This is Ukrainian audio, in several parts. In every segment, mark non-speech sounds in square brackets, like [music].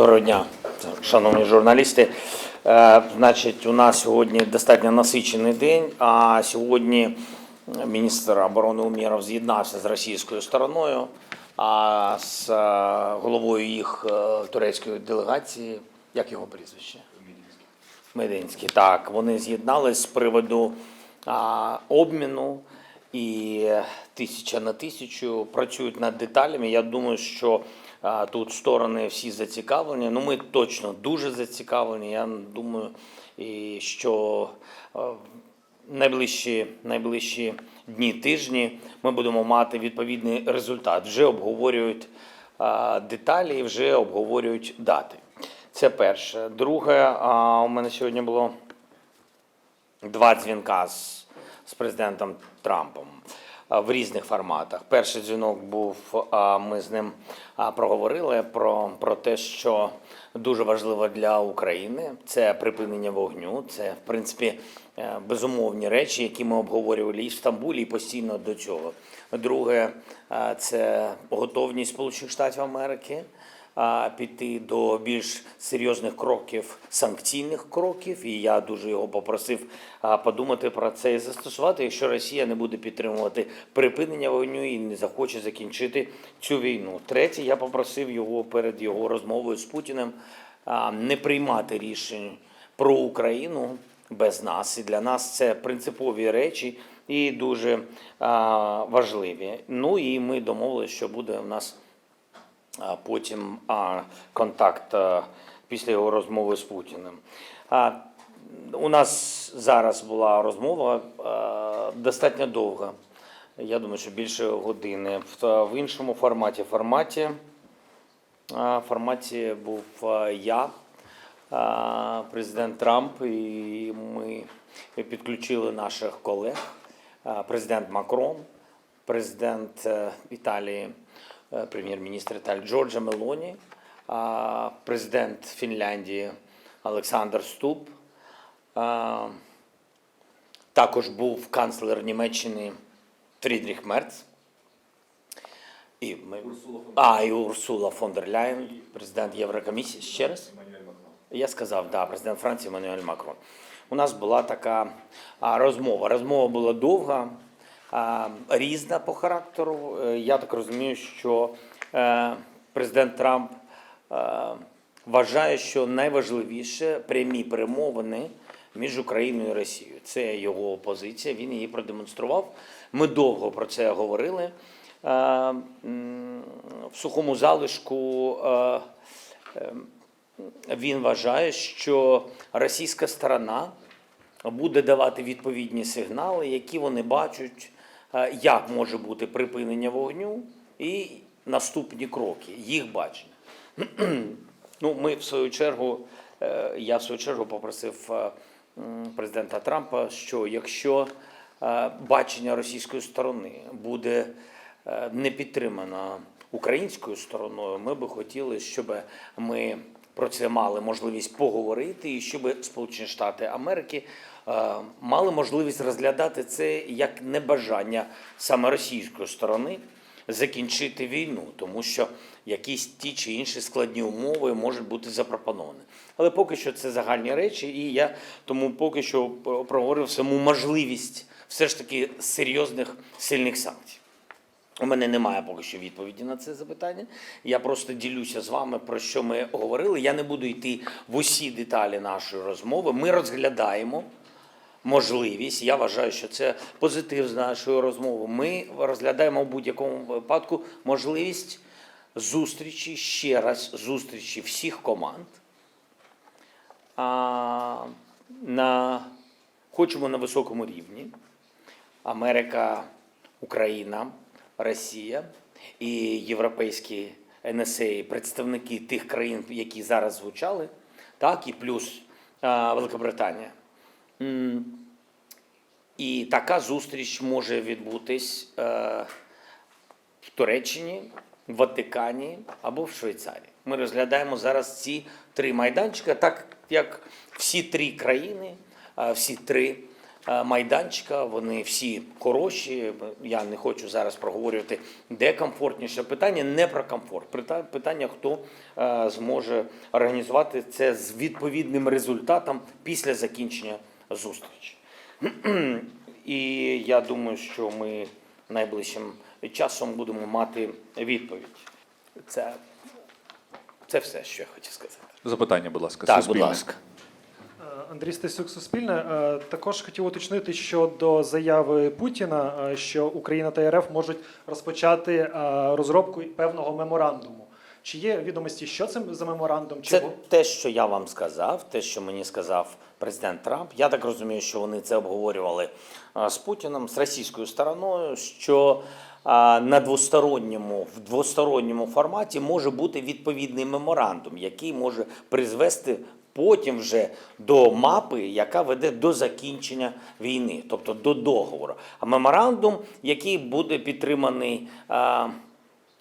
Доброго дня, шановні журналісти. Е, Значить, у нас сьогодні достатньо насичений день. А сьогодні міністр оборони Умєров з'єднався з російською стороною, а з е, головою їх е, турецької делегації, як його прізвище? Мединський. Так, вони з'єднались з приводу обміну і тисяча на тисячу працюють над деталями. Я думаю, що тут сторони всі зацікавлені. Ну, ми точно дуже зацікавлені. Я думаю, що найближчі, найближчі дні, тижні ми будемо мати відповідний результат. Вже обговорюють деталі, вже обговорюють дати. Це перше. Друге, у мене сьогодні було два дзвінка з, з президентом Трампом в різних форматах. Перший дзвінок був, ми з ним проговорили про, про те, що дуже важливо для України це припинення вогню. Це, в принципі, е, безумовні речі, які ми обговорювали і в Стамбулі, і постійно до цього. Друге, це готовність Сполучених Штатів Америки піти до більш серйозних кроків, санкційних кроків. І я дуже його попросив подумати про це і застосувати, якщо Росія не буде підтримувати припинення вогню і не захоче закінчити цю війну. Третє, я попросив його перед його розмовою з Путіним не приймати рішень про Україну без нас. І для нас це принципові речі і дуже а, важливі. Ну і ми домовилися, що буде у нас а потім а, контакт а, після його розмови з Путіним. А, у нас зараз була розмова а, достатньо довга. Я думаю, що більше години. В, в іншому форматі форматі, а, форматі був а, я, а, президент Трамп, і ми підключили наших колег, президент Макрон, президент е, Італії, прем'єр-міністр Італії Джорджа Мелоні, президент Фінляндії Олександр Ступ. Також був канцлер Німеччини Фрідріх Мерц. І ми... А, і Урсула фон дер Ляєн, президент Єврокомісії. Ще раз? Я сказав, да, президент Франції Еммануель Макрон. У нас була така розмова. Розмова була довга, різна по характеру. Е, Я так розумію, що е, президент Трамп е, вважає, що найважливіше прямі перемовини між Україною і Росією. Це його позиція. Він її продемонстрував. Ми довго про це говорили. В сухому залишку. він вважає, що російська сторона буде давати відповідні сигнали, які вони бачать, як може бути припинення вогню і наступні кроки, їх бачення. Ну, ми в свою чергу, е, я в свою чергу попросив е, президента Трампа, що якщо е, бачення російської сторони буде е, не підтримано українською стороною, ми би хотіли, щоб ми про це мали можливість поговорити, і щоб Сполучені Штати Америки е, мали можливість розглядати це як небажання саме російської сторони закінчити війну, тому що якісь ті чи інші складні умови можуть бути запропоновані. Але поки що це загальні речі, і я тому поки що проговорив саму можливість все ж таки серйозних сильних санкцій. У мене немає поки що відповіді на це запитання. Я просто ділюся з вами про що ми говорили. Я не буду йти в усі деталі нашої розмови. Ми розглядаємо можливість. Я вважаю, що це позитив з нашої розмови. Ми розглядаємо в будь-якому випадку можливість зустрічі ще раз зустрічі всіх команд. А, на, хочемо на високому рівні. Америка, Україна, Росія і європейські НСА, представники тих країн, які зараз звучали, так, і плюс а, Великобританія. І така зустріч може відбутись е, в Туреччині, в Ватикані або в Швейцарії. Ми розглядаємо зараз ці три майданчика, так як всі три країни, е, всі три е, майданчика. Вони всі хороші. Я не хочу зараз проговорювати, де комфортніше. Питання не про комфорт. Питання, хто зможе організувати це з відповідним результатом після закінчення зустрічі. І я думаю, що ми найближчим часом будемо мати відповідь. Це, це все, що я хотів сказати. Запитання, будь ласка, Так, будь ласка. Е, Андрій Стасюк, Суспільне. Е, Також хотів уточнити щодо заяви Путіна, е, що Україна та РФ можуть розпочати розробку певного меморандуму. Чи є відомості, що це за меморандум? Чи Це бу- те, що я вам сказав, те, що мені сказав президент Трамп. Я так розумію, що вони це обговорювали з Путіним, з російською стороною, що на двосторонньому, в двосторонньому форматі може бути відповідний меморандум, який може призвести потім вже до мапи, яка веде до закінчення війни, тобто до договору. А меморандум, який буде підтриманий.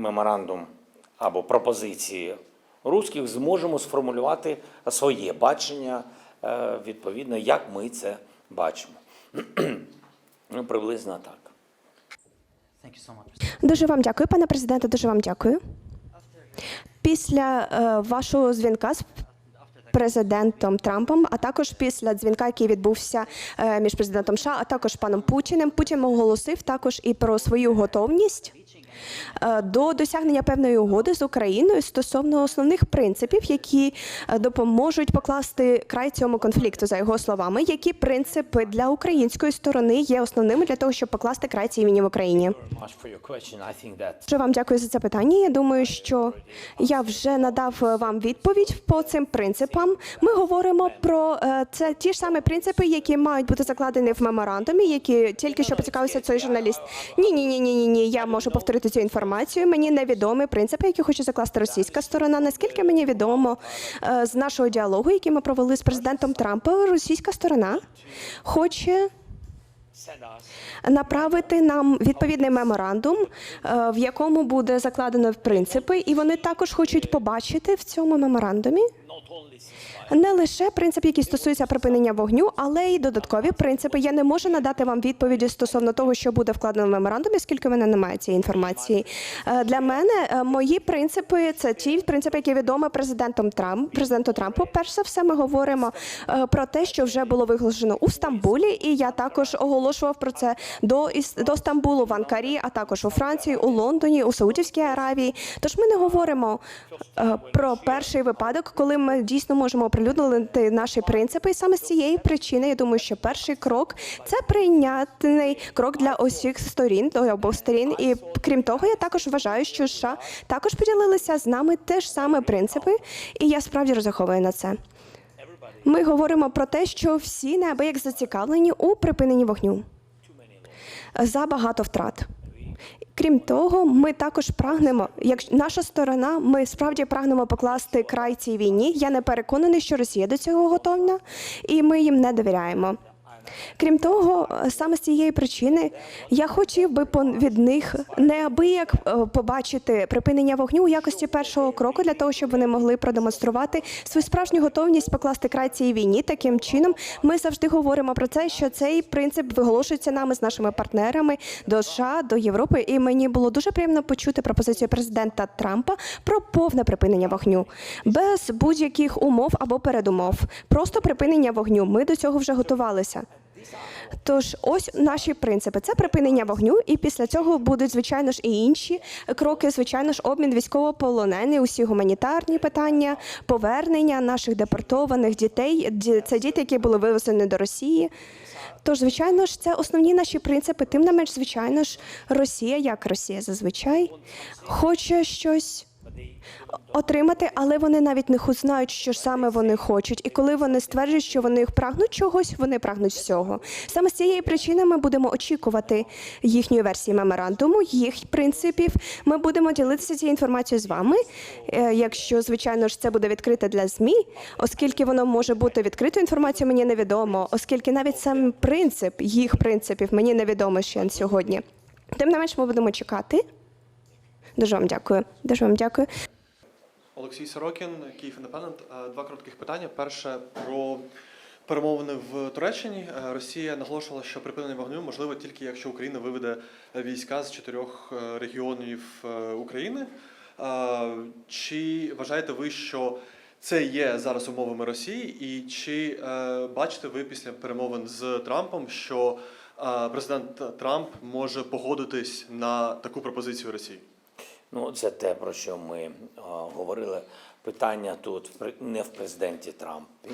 меморандум або пропозиції руських, зможемо сформулювати своє бачення е, відповідно, як ми це бачимо. [clears throat] Ну, приблизно так. Дуже вам дякую, пане президенте. Дуже вам дякую. Після е, вашого дзвінка з президентом Трампом, а також після дзвінка, який відбувся е, між президентом США, а також паном Путіним, Путін оголосив також і про свою готовність до досягнення певної угоди з Україною стосовно основних принципів, які е, допоможуть покласти край цьому конфлікту, за його словами. Які принципи для української сторони є основними для того, щоб покласти край цій війні в Україні? Дуже вам дякую за це питання. Я думаю, що я вже надав е, вам відповідь по цим принципам. Ми говоримо про е, це ті ж самі принципи, які мають бути закладені в меморандумі, які тільки що поцікавився цей журналіст. Ні, ні, ні, ні, ні, ні. Я можу повторити цю інформацію. Мені невідомі принципи, які хоче закласти російська сторона. Наскільки мені відомо е, з нашого діалогу, який ми провели з президентом Трампа, російська сторона хоче направити нам відповідний меморандум, е, в якому буде закладено принципи, і вони також хочуть побачити в цьому меморандумі не лише принцип, який стосується припинення вогню, але й додаткові принципи. Я не можу надати вам відповіді стосовно того, що буде вкладено в меморандумі, оскільки в мене немає цієї інформації. Е, Для мене е, мої принципи це ті принципи, які відомі президентом Трамп, президенту Трампу. Перш за все, ми говоримо е, про те, що вже було виголошено у Стамбулі, і я також оголошував про це до до Стамбулу в Анкарі, а також у Франції, у Лондоні, у Саудівській Аравії. Тож ми не говоримо про перший випадок, коли ми дійсно можемо оприлюднити наші принципи. І саме з цієї причини я думаю, що перший крок це прийнятний крок для усіх сторін, до обох сторін. І крім того, я також вважаю, що США також поділилися з нами теж саме принципи, і я справді розраховую на це. Ми говоримо про те, що всі неабияк зацікавлені у припиненні вогню за багато втрат. Крім того, ми також прагнемо, як наша сторона, ми справді прагнемо покласти край цій війні. Я не переконаний, що Росія до цього готовна, і ми їм не довіряємо. Крім того, саме з цієї причини я хотів би від них неабияк е, побачити припинення вогню у якості першого кроку для того, щоб вони могли продемонструвати свою справжню готовність покласти край цій війні. Таким чином, ми завжди говоримо про це, що цей принцип виголошується нами з нашими партнерами до США, до Європи. І мені було дуже приємно почути пропозицію президента Трампа про повне припинення вогню без будь-яких умов або передумов. Просто припинення вогню. Ми до цього вже готувалися. Тож, ось наші принципи: це припинення вогню, і після цього будуть звичайно ж і інші кроки. Звичайно ж, обмін військовополонених, усі гуманітарні питання, повернення наших депортованих дітей. Це діти, які були вивезені до Росії. Тож, звичайно ж, це основні наші принципи. Тим не менш, звичайно ж, Росія, як Росія зазвичай, хоче щось отримати, але вони навіть не знають, що саме вони хочуть. І коли вони стверджують, що вони прагнуть чогось, вони прагнуть всього. Саме з цієї причини ми будемо очікувати їхньої версії меморандуму, їх принципів. Ми будемо ділитися цією інформацією з вами. е, Якщо звичайно ж це буде відкрите для змі, оскільки воно може бути відкритою інформацією, мені невідомо, оскільки навіть сам принцип їх принципів мені невідомо ще сьогодні. Тим не менш, ми будемо чекати. Дуже вам дякую. Дуже вам дякую. Олексій Сорокін, Київ Індепендент. Е, Два коротких питання. Перше про перемовини в Туреччині. Е, Росія наголошувала, що припинення вогню можливо тільки якщо Україна виведе війська з чотирьох е, регіонів України. Чи вважаєте ви, що це є зараз умовами Росії, і чи бачите ви після перемовин з Трампом, що президент Трамп може погодитись на таку пропозицію Росії? Ну, це те, про що ми е, говорили. Питання тут не в президенті Трампі.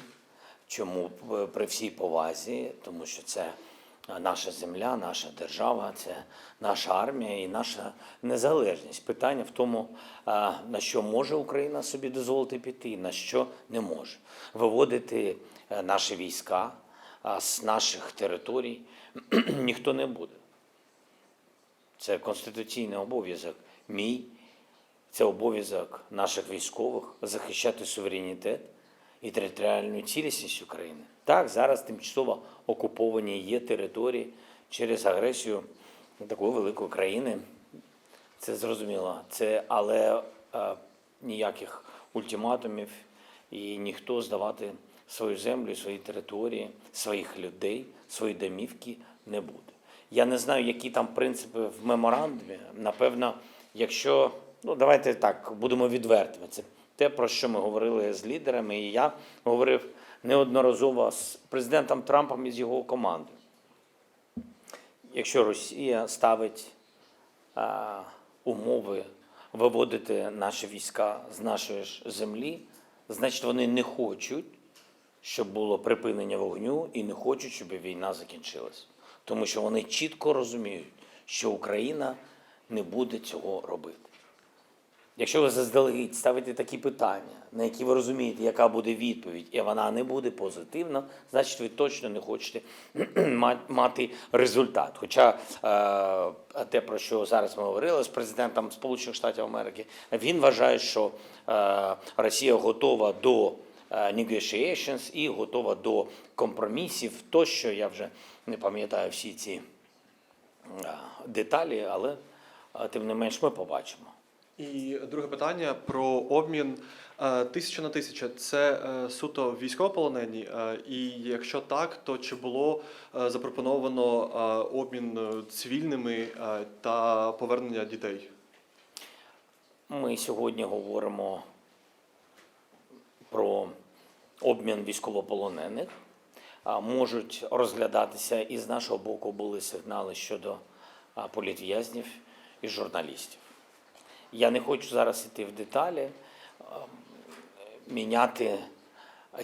Чому при всій повазі? Тому що це е, наша земля, наша держава, це наша армія і наша незалежність. Питання в тому, е, на що може Україна собі дозволити піти, і на що не може. Виводити е, наші війська е, з наших територій [clears throat] ніхто не буде. Це конституційний обов'язок мій, це обов'язок наших військових захищати суверенітет і територіальну цілісність України. Так, зараз тимчасово окуповані є території через агресію такої великої країни. Це зрозуміло. Це, але е, ніяких ультиматумів і ніхто здавати свою землю, свої території, своїх людей, свої домівки не буде. Я не знаю, які там принципи в меморандумі. Напевно, якщо ну давайте так будемо відвертими. Це те, про що ми говорили з лідерами, і я говорив неодноразово з президентом Трампом і з його командою. Якщо Росія ставить а, умови виводити наші війська з нашої ж землі, значить вони не хочуть, щоб було припинення вогню, і не хочуть, щоб війна закінчилась. Тому що вони чітко розуміють, що Україна не буде цього робити. Якщо ви заздалегідь ставите такі питання, на які ви розумієте, яка буде відповідь, і вона не буде позитивна, значить ви точно не хочете [clears throat] мати результат. Хоча е, те, про що зараз ми говорили з президентом Сполучених Штатів Америки, він вважає, що е, Росія готова до е, negotiations і готова до компромісів. Тощо я вже не пам'ятаю всі ці деталі, але тим не менш ми побачимо. І друге питання про обмін Е, тисяча на тисяча. Це е, суто військовополонені. Е, І якщо так, то чи було запропоновано обмін цивільними та повернення дітей? Ми сьогодні говоримо про обмін військовополонених. Можуть розглядатися і з нашого боку були сигнали щодо політв'язнів і журналістів. Я не хочу зараз йти в деталі, міняти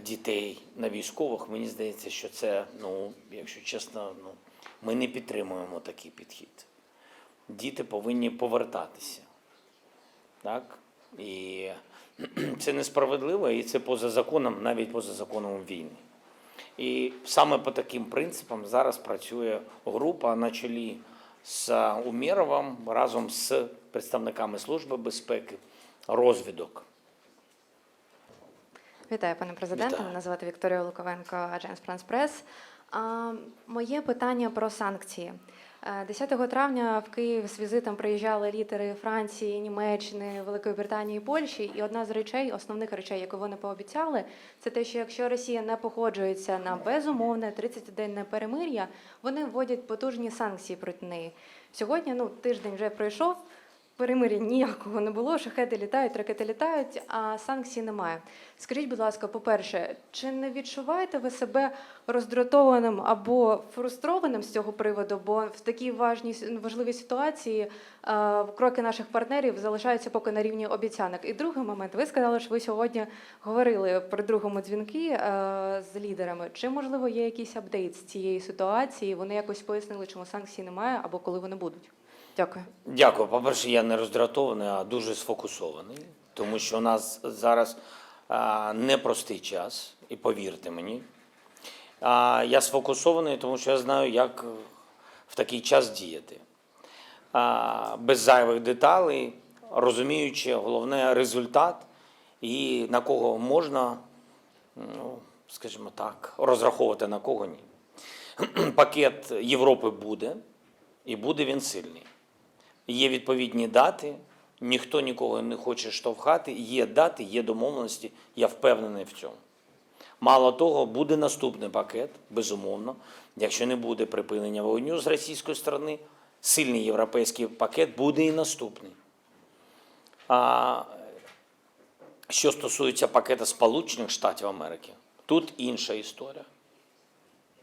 дітей на військових. Мені здається, що це, ну, якщо чесно, ну, ми не підтримуємо такий підхід. Діти повинні повертатися. Так? І [clears throat] це несправедливо, і це поза законом, навіть поза законом війни. І саме по таким принципам зараз працює група на чолі з Умєровим разом з представниками Служби безпеки, розвідок. Вітаю, пане президенте. Мене звати Вікторія Луковенко, Agence France Press. А, Моє питання про санкції. Е, 10 травня в Київ з візитом приїжджали лідери Франції, Німеччини, Великої Британії, Польщі. І одна з речей, основних речей, яку вони пообіцяли, це те, що якщо Росія не погоджується на безумовне 30-денне перемир'я, вони вводять потужні санкції проти неї. Сьогодні, ну тиждень вже пройшов. Перемир'я ніякого не було, шахеди літають, ракети літають, а санкцій немає. Скажіть, будь ласка, по-перше, чи не відчуваєте ви себе роздратованим або фрустрованим з цього приводу? Бо в такій важній важливій ситуації е, кроки наших партнерів залишаються поки на рівні обіцянок. І другий момент, ви сказали, що ви сьогодні говорили при другому дзвінки е, з лідерами. Чи можливо є якийсь апдейт з цієї ситуації? Вони якось пояснили, чому санкцій немає або коли вони будуть? Дякую. Дякую. По-перше, я не роздратований, а дуже сфокусований, тому що у нас зараз а, непростий час, і повірте мені. А, я сфокусований, тому що я знаю, як в такий час діяти. А, без зайвих деталей, розуміючи головне результат і на кого можна, ну, скажімо так, розраховувати, на кого ні. [clears throat] Пакет Європи буде, і буде він сильний. Є відповідні дати, ніхто нікого не хоче штовхати. Є дати, є домовленості. Я впевнений в цьому. Мало того, буде наступний пакет, безумовно. Якщо не буде припинення вогню з російської сторони, сильний європейський пакет буде і наступний. А що стосується пакета Сполучених Штатів Америки, тут інша історія.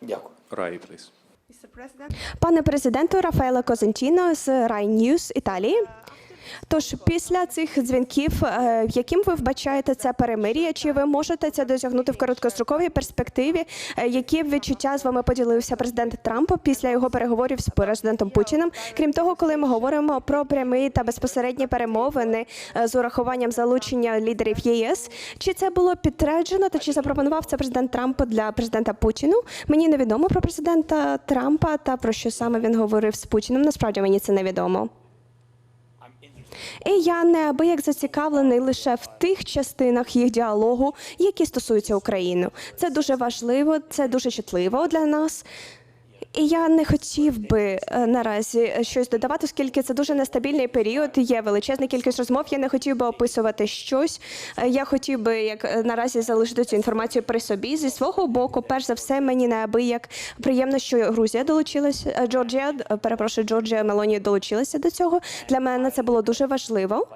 Дякую. Рай, please. Пане президенту Рафаело Козентіно з Rai News Італії. Тож після цих дзвінків, е, яким ви вбачаєте це перемир'я, чи ви можете це досягнути в короткостроковій перспективі? Е, Які відчуття з вами поділився президент Трамп після його переговорів з президентом Путіним? Крім того, коли ми говоримо про прямі та безпосередні перемовини е, з урахуванням залучення лідерів ЄС, чи це було підтверджено та чи запропонував це президент Трамп для президента Путіну? Мені невідомо про президента Трампа та про що саме він говорив з Путіним. Насправді мені це невідомо. І я неабияк зацікавлений лише в тих частинах їх діалогу, які стосуються України. Це дуже важливо, це дуже чутливо для нас. І я не хотів би е, наразі щось додавати, оскільки це дуже нестабільний період. Є величезна кількість розмов. Я не хотів би описувати щось. Е, Я хотів би як е, наразі залишити цю інформацію при собі. Зі свого боку, перш за все, мені неабияк приємно, що Грузія долучилася. е, Джорджія, е, перепрошую, Джорджія Мелоні долучилася до цього. Для мене це було дуже важливо.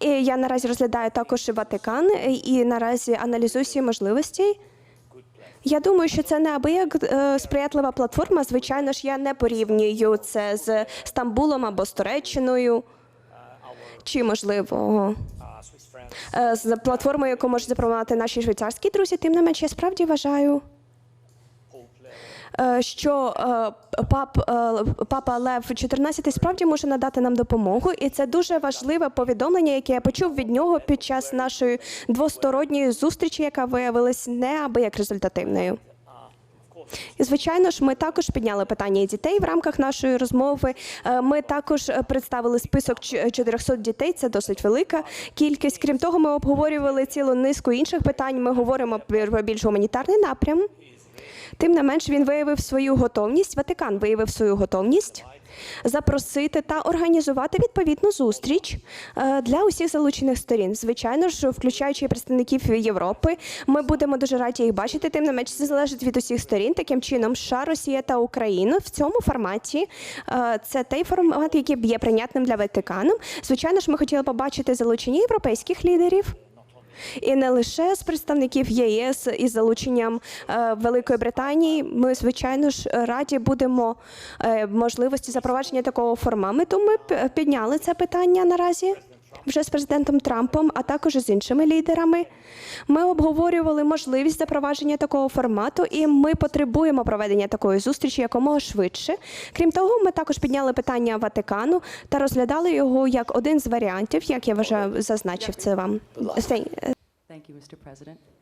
І я наразі розглядаю також Ватикан е, і наразі аналізую всі можливості. Я думаю, що це неабияк е, сприятлива платформа. Звичайно ж, я не порівнюю це з Стамбулом або з Туреччиною. Чи можливо е, з платформою, яку можуть запропонувати наші швейцарські друзі. Тим не менше, я справді вважаю. Е, Що е, пап, е, папа Лев XIV справді може надати нам допомогу, і це дуже важливе повідомлення, яке я почув від нього під час нашої двосторонньої зустрічі, яка виявилась неабияк результативною. І звичайно ж, ми також підняли питання дітей в рамках нашої розмови. Ми також представили список ч- 400 дітей. Це досить велика кількість. Крім того, ми обговорювали цілу низку інших питань. Ми говоримо про більш гуманітарний напрям. Тим не менш, він виявив свою готовність. Ватикан виявив свою готовність запросити та організувати відповідну зустріч е, для усіх залучених сторін. Звичайно ж, включаючи представників Європи, ми будемо дуже раді їх бачити. Тим не менш, це залежить від усіх сторін. Таким чином, США, Росія та Україна в цьому форматі е, це той формат, який є прийнятним для Ватикану. Звичайно ж, ми хотіли побачити залучення європейських лідерів. І не лише з представників ЄС із залученням е, Великої Британії. Ми, звичайно ж, раді будемо е, можливості запровадження такого формату. Ми п- підняли це питання наразі. Вже з президентом Трампом, а також з іншими лідерами, ми обговорювали можливість запровадження такого формату, і ми потребуємо проведення такої зустрічі якомога швидше. Крім того, ми також підняли питання Ватикану та розглядали його як один з варіантів, як я вважаю, зазначив це вам.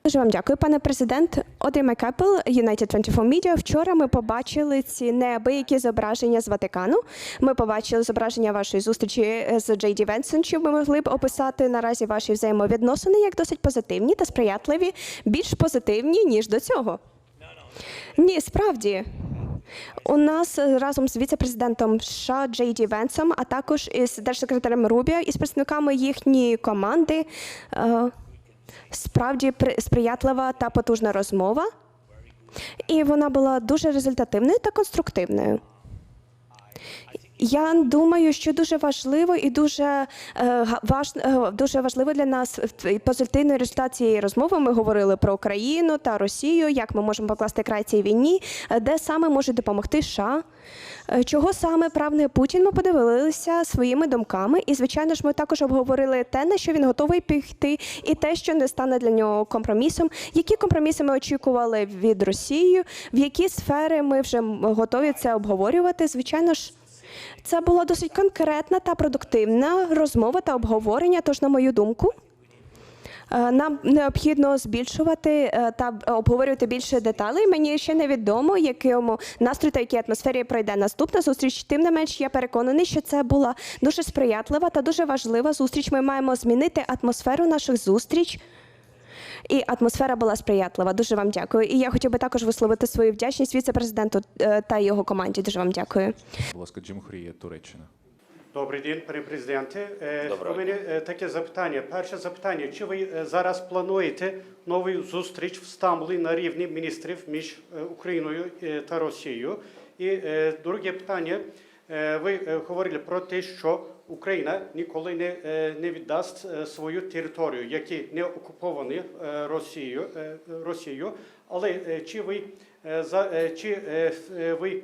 Дуже вам дякую, пане президент. Одрі Макепл, United 24 Media. Вчора ми побачили ці неабиякі зображення з Ватикану. Ми побачили зображення вашої зустрічі з Джей Ді Венсон. Чи ви могли б описати наразі ваші взаємовідносини як досить позитивні та сприятливі, більш позитивні ніж до цього? Ні, справді. У нас е, разом з віце-президентом США Джей Ді Венсом, а також із держсекретарем Рубіо і з представниками їхньої команди. Справді при- сприятлива та потужна розмова. І вона була дуже результативною та конструктивною. Я думаю, що дуже важливо і дуже е, важ, е, дуже важливо для нас в- позитивний результат цієї розмови. Ми говорили про Україну та Росію, як ми можемо покласти край цій війні, е, де саме може допомогти США. Чого саме прагне Путін? Ми подивилися своїми думками, і звичайно ж, ми також обговорили те, на що він готовий піти, і те, що не стане для нього компромісом. Які компроміси ми очікували від Росії, в які сфери ми вже готові це обговорювати? Звичайно ж. Це була досить конкретна та продуктивна розмова та обговорення. Тож, на мою думку, е, нам необхідно збільшувати е, та обговорювати більше деталей. Мені ще невідомо, якому настрої та якій атмосфері пройде наступна зустріч. Тим не менш, я переконаний, що це була дуже сприятлива та дуже важлива зустріч. Ми маємо змінити атмосферу наших зустріч. І атмосфера була сприятлива. Дуже вам дякую. І я хотів би також висловити свою вдячність віце-президенту е, та його команді. Дуже вам дякую. Будь ласка, Джим Хрія, Туреччина. Добрий день, пане президенте. Е, Доброго У мене е, таке запитання. Перше запитання: чи ви зараз плануєте нову зустріч в Стамбулі на рівні міністрів між Україною та Росією? І друге питання. Ви говорили про те, що Україна ніколи не, е, не віддасть е, свою територію, які не окуповані е, Росією, Росією. Але чи ви чи ви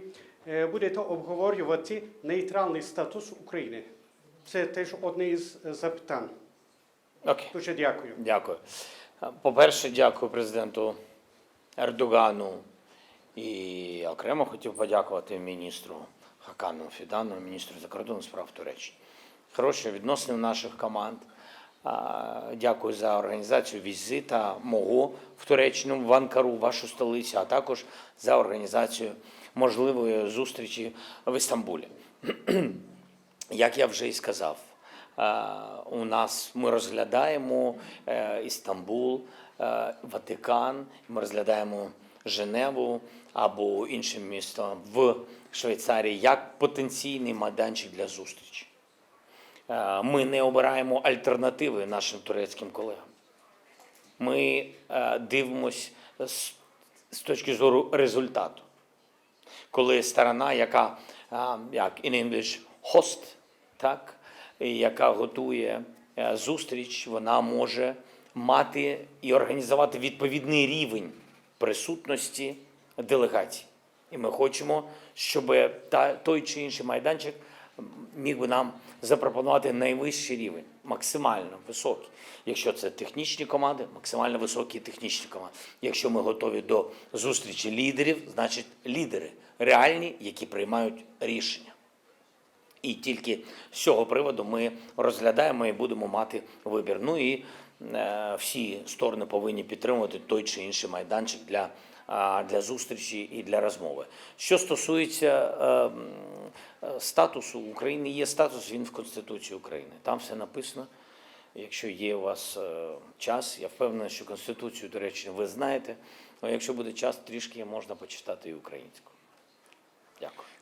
будете обговорювати нейтральний статус України? Це теж одне із запитань. Окей. Дуже дякую. Дякую. По-перше, дякую президенту Ердогану і окремо хотів подякувати міністру Хакану Фідану, міністру закордонних справ Туреччини. Хороші відносини наших команд. Дякую за організацію візита мого в Туреччину, в Анкару, вашу столицю, а також за організацію можливої зустрічі в Істамбулі. [clears throat] Як я вже і сказав, у нас ми розглядаємо е, Істамбул, е, Ватикан, ми розглядаємо Женеву або інше місто в Швейцарії як потенційний майданчик для зустрічі. Е, Ми не обираємо альтернативи нашим турецьким колегам. Ми е, дивимось з, точки зору результату коли сторона, яка а, як in English host, так, яка готує е, зустріч, вона може мати і організувати відповідний рівень присутності делегацій. І ми хочемо, щоб той чи інший майданчик міг би нам запропонувати найвищий рівень, максимально високий. Якщо це технічні команди, максимально високі технічні команди. Якщо ми готові до зустрічі лідерів, значить лідери реальні, які приймають рішення. І тільки з цього приводу ми розглядаємо і будемо мати вибір. Ну і е, всі сторони повинні підтримувати той чи інший майданчик для, а, для зустрічі і для розмови. Що стосується е, е, статусу України, є статус, він в Конституції України. Там все написано. Якщо є у вас е, час, я впевнений, що Конституцію до речі, ви знаєте. Але якщо буде час, трішки можна почитати і українську. Дякую.